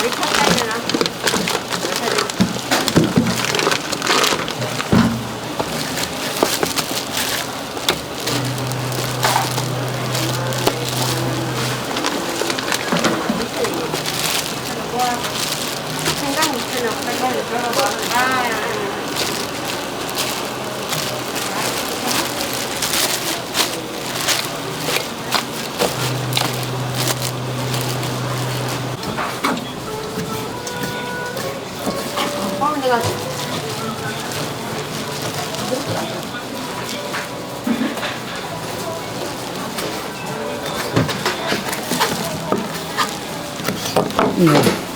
We can't. 네.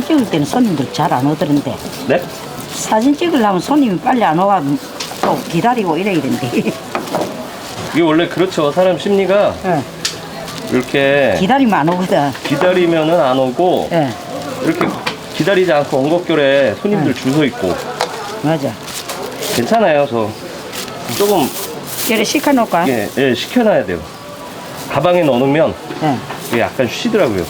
사진 찍을 때는 손님들 잘 안 오더는데 네? 사진 찍으려면 손님이 빨리 안 오가 또 기다리고 이래 이런데 이게 원래 그렇죠. 사람 심리가 예, 이렇게 기다리면 안 오거든. 기다리면은 안 오고 예, 이렇게 기다리지 않고 엉겁결에 손님들 줄 서 있고 맞아. 괜찮아요. 저 조금 이래 시켜놓을까? 예, 예, 식혀놔야 돼요. 가방에 넣어놓으면 예. 이게 약간 쉬더라고요.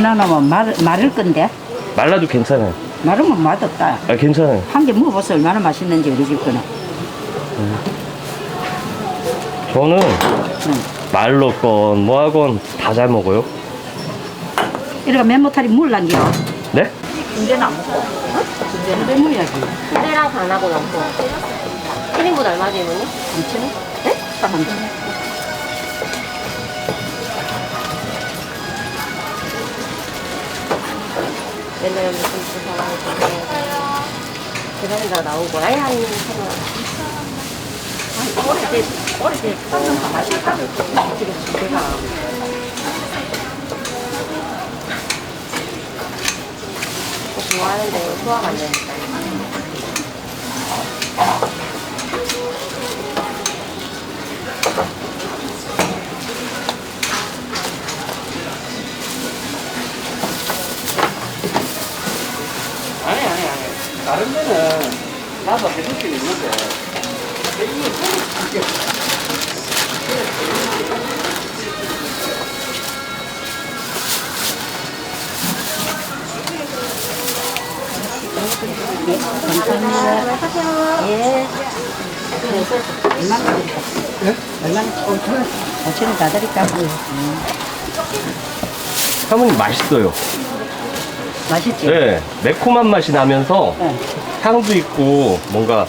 끝나놓으면 말, 마를 건데 말라도 괜찮아요. 마르면 맛없다. 아, 괜찮아요. 한 개 먹어보세요. 얼마나 맛있는지 우리 집 거는. 저는 응. 말로 건 뭐하건 다 잘 먹어요. 이래가 맨모탈이 물 남겨. 네? 군대는 안 먹고. 군대는 왜 물이야지? 수제랑 반하고 넘고 1인분 얼마지 이모님? 3천 원? 네? 딱 3천 옛날에 무슨 그 사람이 전화해서 계산자 나오고 아예 한 어릴 때, 어릴 때 ጣ는 거 맛있다. 지금. 꼭 좋아하는데 소화가 안 되니까 감사합니다. 예. 얼마나 드릴까? 얼마나? 5천 원. 5천 원다 드릴까? 음. 사모님 맛있어요. 맛있지? 네, 매콤한 맛이 나면서 네. 향도 있고 뭔가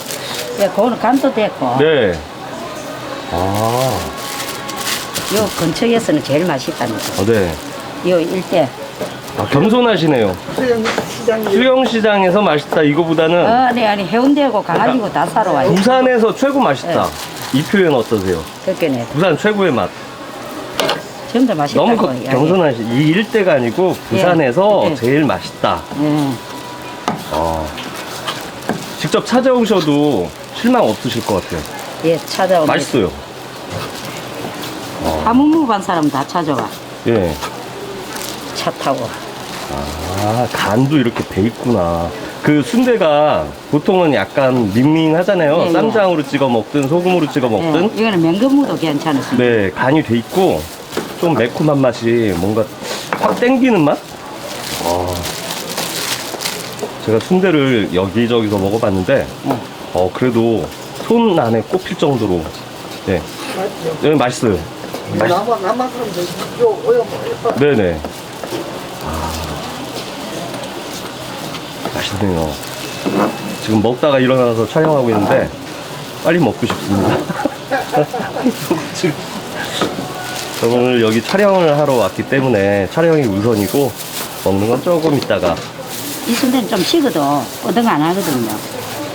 예, 그거는 간도 됐고. 네. 아, 요 근처에서는 제일 맛있답니다. 어, 네. 요 일대. 아, 겸손하시네요. 수영 시장이 수영시장에서 맛있다 이거보다는 아, 네, 아니 해운대하고 강아지고 다 사러 와요. 부산에서 최고 맛있다. 네. 이 표현 어떠세요? 그렇게네. 부산 최고의 맛. 전부 다 맛있다고. 너무 거- 이야기. 겸손하시. 이 일대가 아니고 부산에서 예. 제일 맛있다. 예. 어. 직접 찾아오셔도 실망 없으실 것 같아요. 예, 찾아오면. 맛있어요. 하무무반 사람 다 찾아와. 예. 차 타고. 아, 간도 이렇게 돼 있구나. 그 순대가 보통은 약간 밍밍하잖아요. 예, 예. 쌈장으로 찍어 먹든 소금으로 찍어 예, 먹든. 이거는 맹금무도 괜찮습니다. 네, 간이 돼 있고 좀 매콤한 맛이 뭔가 확 땡기는 맛? 어. 제가 순대를 여기저기서 먹어봤는데 예. 어 그래도 손 안에 꼽힐 정도로 네, 네 맛있어요. 맛있... 남만 남만 그럼 요 오염 뭐 네네. 맛있네요. 지금 먹다가 일어나서 촬영하고 있는데 빨리 먹고 싶습니다. 지금 저 오늘 여기 촬영을 하러 왔기 때문에 촬영이 우선이고 먹는 건 조금 있다가 이 순대는 좀 식어도 어등 안 하거든요.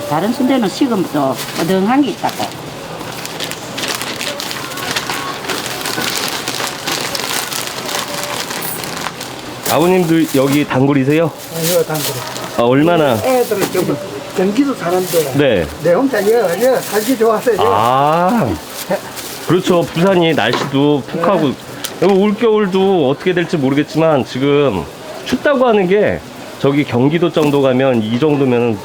다른 순대는 식으면 또 어등한 게 있다고. 아버님도 여기 단골이세요? 이거 단거리 아, 얼마나? 애들은 전부 경기도 사는데 네. 내 혼자 여, 여 살기 좋아서 여. 아, 그렇죠. 부산이 날씨도 푹하고, 여기 올겨울도 어떻게 될지 모르겠지만, 지금 춥다고 하는 게, 저기 경기도 정도 가면 이 정도면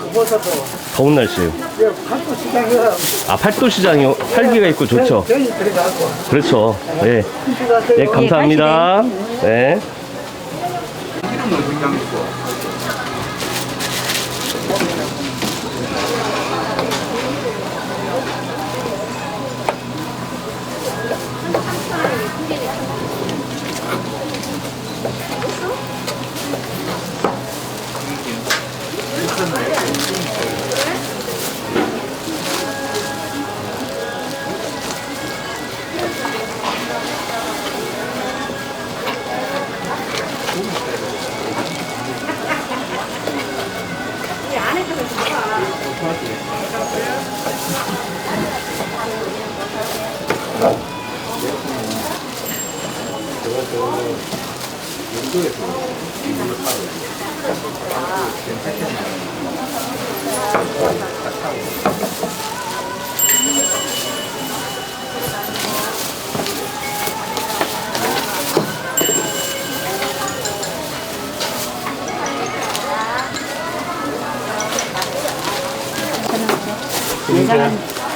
더운 날씨예요. 여 팔도 시장에 아, 팔도 시장이 활기가 있고 좋죠. 병이 들어가고 그렇죠. 네. 들어가서 네, 감사합니다. 네. yang. 수에서 이물로 타고 지금 패턴이 딱 타고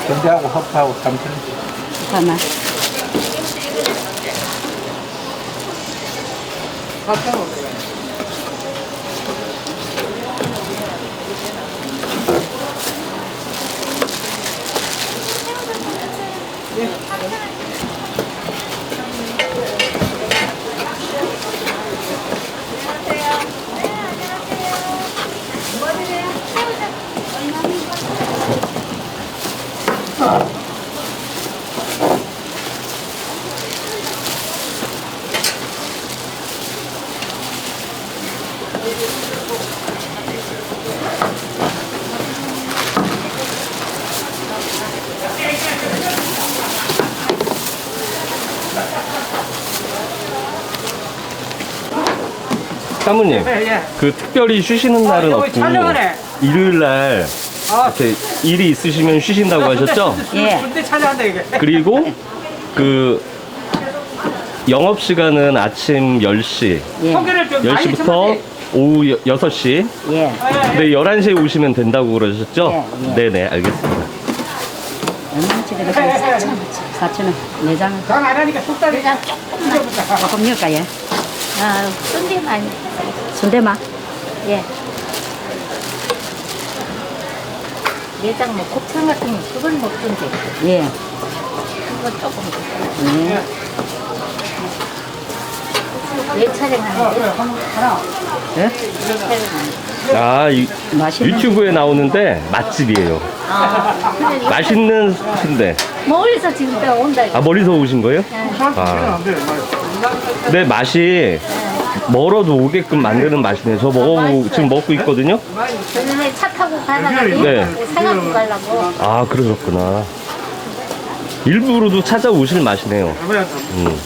전자하고 허프하고 감 탄. 잠깐 만. 買ったのこ。 사모님, 예, 예. 그 특별히 쉬시는 날은 아, 여기 없고. 일요일 날 아, 이렇게 일이 있으시면 쉬신다고 하셨죠? 예. 군대 찾아간다 이게. 그리고 그 영업 시간은 아침 10시, 예. 소개를 좀 많이 10시부터 주면 오후 6시. 예. 근데 11시에 오시면 된다고 그러셨죠? 예, 예. 네네, 알겠습니다. 예, 예. 4천 원. 내장은 장안 하니까 속다리 내장 조금 잊어본다. 조금 넣을까요? 아, 순대만. 순대만. 예. 내장 뭐 곱창 같은 거 그건 먹던데. 예. 그거 조금 드세요. 예. 왜 촬영하는데? 예? 촬영하는데. 아, 이, 맛있는 유튜브에 나오는데 맛집이에요. 아, 그래. 맛있는 순대. 멀리서 지금 다 온다. 아, 멀리서 오신 거예요? 아. 근데 맛이 멀어도 오게끔 만드는 맛이네요. 저 먹어보고 지금 먹고 있거든요. 전에 차 타고 가다가 네. 사갖고 가려고. 아, 그러셨구나. 일부러도 찾아오실 맛이네요. 음.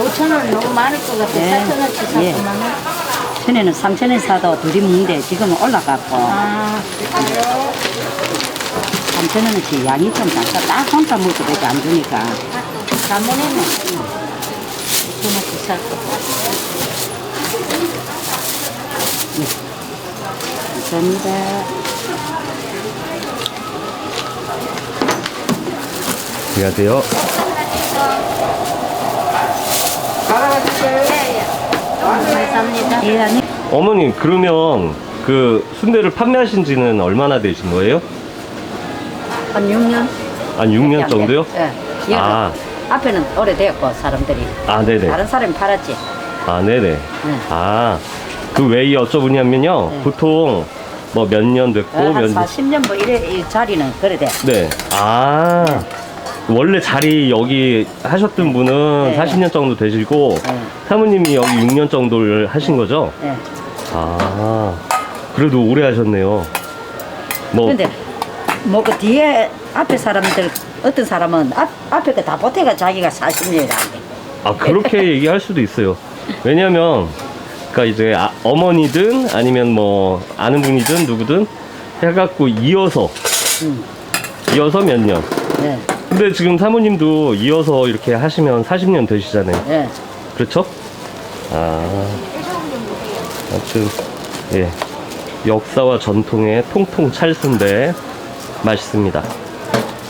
오천 원 너무 많을 것 같아. 네. 4천 원치 예. 샀구만. 전에는 3천 원 사도 둘이 먹는데 지금은 올라갔고 아, 3천 원어치 양이 좀 작다. 딱 혼자 먹을 때밖에 안 주니까. 자모네는 2천원치 샀고. 감사합니다. 안녕하세요. 감사합니다. 예, 아니. 어머님, 그러면 그 순대를 판매하신 지는 얼마나 되신 거예요? 한 6년? 한 6년 정도요? 예. 예. 아. 앞에는 오래되었고, 사람들이. 아, 네네. 다른 사람이 팔았지. 아, 네네. 네. 아, 그왜 여쭤보냐면요. 네. 보통 뭐 몇 년 됐고, 어, 한몇 40년 뭐 이래, 이 자리는 그래 돼. 네. 아, 원래 자리 여기 하셨던 분은 네. 40년 정도 되시고, 네. 사모님이 여기 6년 정도를 하신 거죠? 예. 아, 그래도 오래 하셨네요. 뭐, 근데 뭐 그 뒤에 앞에 사람들 어떤 사람은 앞, 앞에 거 다 보태가 자기가 40년이라 한대. 아, 그렇게 얘기할 수도 있어요. 왜냐면, 그니까 이제 아, 어머니든 아니면 뭐 아는 분이든 누구든 해갖고 이어서, 음. 이어서 몇 년. 예. 근데 지금 사모님도 이어서 이렇게 하시면 40년 되시잖아요. 예. 그렇죠? 아, 아무튼, 예. 역사와 전통의 통통 찰순대 맛있습니다.